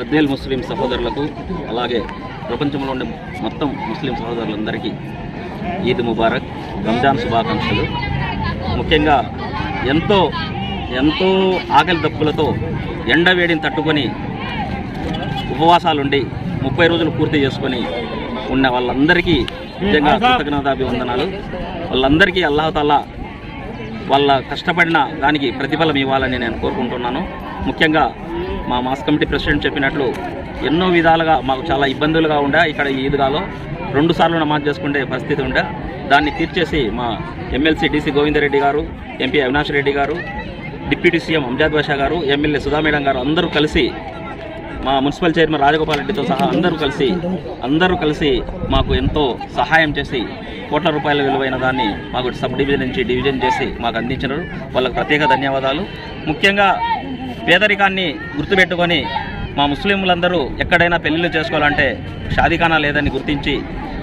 పద్నేలు ముస్లిం సహోదరులకు అలాగే ప్రపంచంలో ఉండే మొత్తం ముస్లిం సహోదరులందరికీ ఈద్ ముబారక్ రంజాన్ శుభాకాంక్షలు ముఖ్యంగా ఎంతో ఎంతో ఆకలి దప్పులతో ఎండ వేడిని తట్టుకొని ఉపవాసాలుండి ముప్పై రోజులు పూర్తి చేసుకొని ఉన్న వాళ్ళందరికీ నిజంగా కృతజ్ఞతాభివందనాలు వాళ్ళందరికీ అల్లాహతల్లా వాళ్ళ కష్టపడిన దానికి ప్రతిఫలం ఇవ్వాలని నేను కోరుకుంటున్నాను ముఖ్యంగా మా మాస్ కమిటీ ప్రెసిడెంట్ చెప్పినట్లు ఎన్నో విధాలుగా మాకు చాలా ఇబ్బందులుగా ఉండే ఇక్కడ ఈద్గాలో రెండు సార్లు నమాజ్ చేసుకుంటే పరిస్థితి ఉండే దాన్ని తీర్చేసి మా ఎమ్మెల్సీ డీసీ గోవిందరెడ్డి గారు ఎంపీ అవినాష్ రెడ్డి గారు డిప్యూటీ సీఎం అంజాద్ బాషా గారు ఎమ్మెల్యే సుధామేడం గారు అందరూ కలిసి మా మున్సిపల్ చైర్మన్ రాజగోపాల్ రెడ్డితో సహా అందరూ కలిసి అందరూ కలిసి మాకు ఎంతో సహాయం చేసి కోట్ల రూపాయల విలువైన దాన్ని మాకు సబ్ డివిజన్ నుంచి డివిజన్ చేసి మాకు అందించినారు వాళ్ళకు ప్రత్యేక ధన్యవాదాలు ముఖ్యంగా పేదరికాన్ని గుర్తుపెట్టుకొని మా ముస్లింలందరూ ఎక్కడైనా పెళ్లిళ్ళు చేసుకోవాలంటే షాదీఖానా లేదని గుర్తించి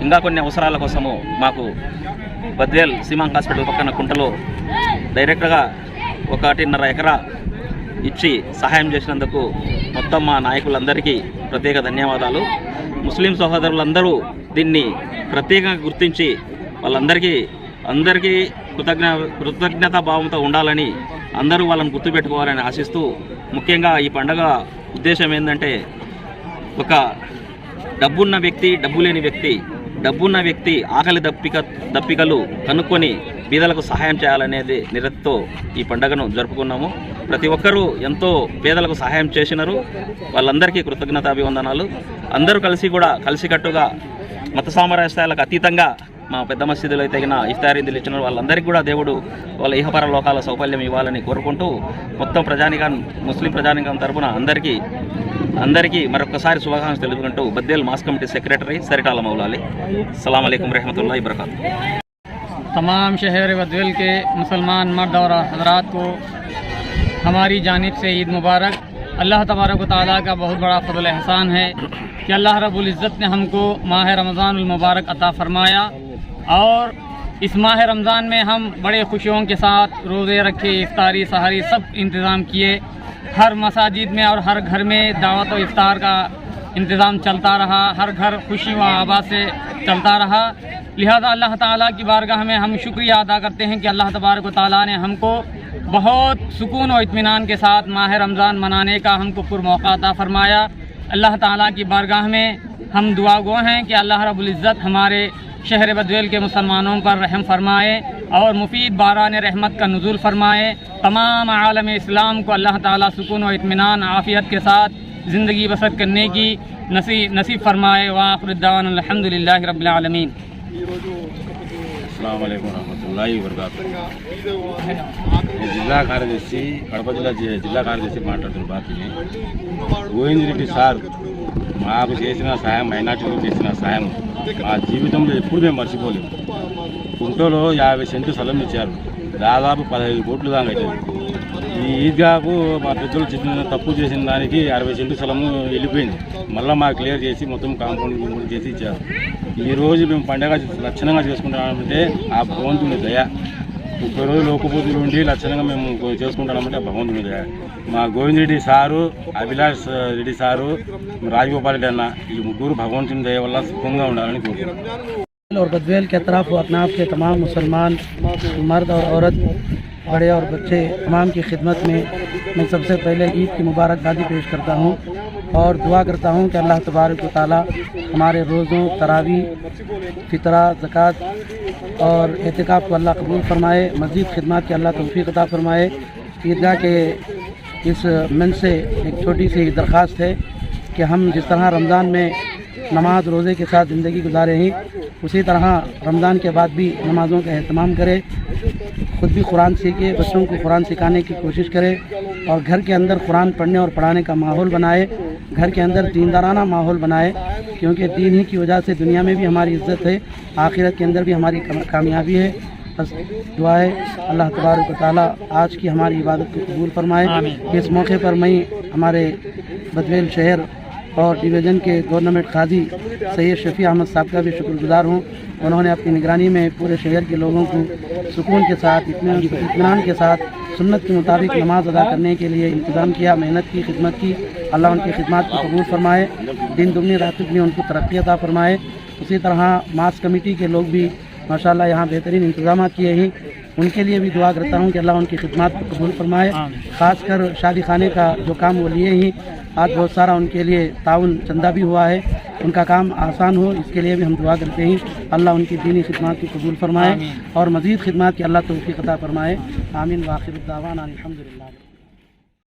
ఇంకా కొన్ని అవసరాల కోసము మాకు బద్వేల్ సీమాంక్ హాస్పిటల్ పక్కన కుంటలో డైరెక్ట్గా ఒకటిన్నర ఎకరా ఇచ్చి సహాయం చేసినందుకు మొత్తం మా నాయకులందరికీ ప్రత్యేక ధన్యవాదాలు ముస్లిం సహోదరులందరూ దీన్ని ప్రత్యేకంగా గుర్తించి వాళ్ళందరికీ అందరికీ కృతజ్ఞ కృతజ్ఞతా భావంతో ఉండాలని అందరూ వాళ్ళని గుర్తుపెట్టుకోవాలని ఆశిస్తూ ముఖ్యంగా ఈ పండగ ఉద్దేశం ఏంటంటే ఒక డబ్బున్న వ్యక్తి డబ్బు లేని వ్యక్తి డబ్బున్న వ్యక్తి ఆకలి దప్పిక దప్పికలు కనుక్కొని పేదలకు సహాయం చేయాలనేది నిరతితో ఈ పండుగను జరుపుకున్నాము ప్రతి ఒక్కరూ ఎంతో పేదలకు సహాయం చేసినారు వాళ్ళందరికీ కృతజ్ఞతాభివందనాలు అందరూ కలిసి కూడా కలిసికట్టుగా మత సామరాజ్యాలకు అతీతంగా میںستارکیور دے پہر لکال سوفل اوکے متانیس پرجا ترپن کی مرک ساری شوشن بدل ماسک کمیٹی سیکرٹری سریت علم اول عالی السلام علیکم رحمۃ اللہ ابرکاتہ تمام شہر کے مسلمان مرد اور حضرات کو ہماری جانب سے عید مبارک اللہ تبارک و تعالیٰ کا بہت بڑا فضل احسان ہے کہ اللہ رب العزت نے ہم کو ماہ رمضان المبارک فرمایا اور اس ماہ رمضان میں ہم بڑے خوشیوں کے ساتھ روزے رکھے افطاری سہاری سب انتظام کیے ہر مساجد میں اور ہر گھر میں دعوت و افطار کا انتظام چلتا رہا ہر گھر خوشی و آباد سے چلتا رہا لہذا اللہ تعالیٰ کی بارگاہ میں ہم شکریہ ادا کرتے ہیں کہ اللہ تبارک و تعالیٰ نے ہم کو بہت سکون و اطمینان کے ساتھ ماہ رمضان منانے کا ہم کو پر موقع عطا فرمایا اللہ تعالیٰ کی بارگاہ میں ہم دعا گو ہیں کہ اللہ رب العزت ہمارے شہر بدویل کے مسلمانوں پر رحم فرمائے اور مفید باران رحمت کا نزول فرمائے تمام عالم اسلام کو اللہ تعالیٰ سکون و اطمینان عافیت کے ساتھ زندگی بسر کرنے کی نصیب فرمائے واخر الدعوان الحمد للہ رب العالمین السلام علیکم ورحمۃ اللہ وبرکاتہ మాకు చేసిన సాయం మైనార్టీలకు చేసిన సాయం మా జీవితంలో ఎప్పుడు మేము మర్చిపోలేము గుంటూరులో యాభై సెంట్లు స్థలం ఇచ్చారు దాదాపు పదహైదు కోట్లు దాకా అవుతుంది ఈ ఈద్గాకు మా పెద్దలు చెప్పిన తప్పు చేసిన దానికి అరవై సెంట్లు స్థలము వెళ్ళిపోయింది మళ్ళీ మాకు క్లియర్ చేసి మొత్తం కాంపౌండ్ చేసి ఇచ్చారు ఈరోజు మేము పండగ లక్షణంగా చేసుకుంటామంటే ఆ భగవంతుని దయ شاہ راج گوپال سنگھنگ اور بدویل کے اطراف و اطناف کے تمام مسلمان مرد اور عورت بڑے اور بچے تمام کی خدمت میں میں سب سے پہلے عید کی مبارکبادی پیش کرتا ہوں اور دعا کرتا ہوں کہ اللہ تبارک و تعالیٰ ہمارے روزوں تراوی فطرہ زکوٰۃ اور احتکاب کو اللہ قبول فرمائے مزید خدمات کے اللہ توفیق عطا فرمائے عیدگاہ کے اس من سے ایک چھوٹی سی درخواست ہے کہ ہم جس طرح رمضان میں نماز روزے کے ساتھ زندگی گزارے ہیں اسی طرح رمضان کے بعد بھی نمازوں کا اہتمام کریں خود بھی قرآن سیکھے بچوں کو قرآن سکھانے کی کوشش کرے اور گھر کے اندر قرآن پڑھنے اور پڑھانے کا ماحول بنائے گھر کے اندر دیندارانہ ماحول بنائے کیونکہ دین ہی کی وجہ سے دنیا میں بھی ہماری عزت ہے آخرت کے اندر بھی ہماری کامیابی ہے بس دعائے اللہ تبارک و تعالیٰ آج کی ہماری عبادت کو قبول فرمائے اس موقع پر میں ہمارے بدویل شہر اور ڈویژن کے گورنمنٹ خاضی سید شفیع احمد صاحب کا بھی شکر گزار ہوں انہوں نے اپنی نگرانی میں پورے شہر کے لوگوں کو سکون کے ساتھ اتنے ان اطمینان کے ساتھ سنت کے مطابق نماز ادا کرنے کے لیے انتظام کیا محنت کی خدمت کی اللہ ان کی خدمات کو قبول فرمائے دن دگنی رات میں ان کو ترقی عطا فرمائے اسی طرح ماس کمیٹی کے لوگ بھی ماشاءاللہ یہاں بہترین انتظامات کیے ہیں ان کے لیے بھی دعا کرتا ہوں کہ اللہ ان کی خدمات کو قبول فرمائے خاص کر شادی خانے کا جو کام وہ لیے ہیں آج بہت سارا ان کے لیے تعاون چندہ بھی ہوا ہے ان کا کام آسان ہو اس کے لیے بھی ہم دعا کرتے ہیں اللہ ان کی دینی خدمات کی قبول فرمائے اور مزید خدمات کی اللہ توفیق عطا فرمائے آمین واخر الدعوان الحمد للہ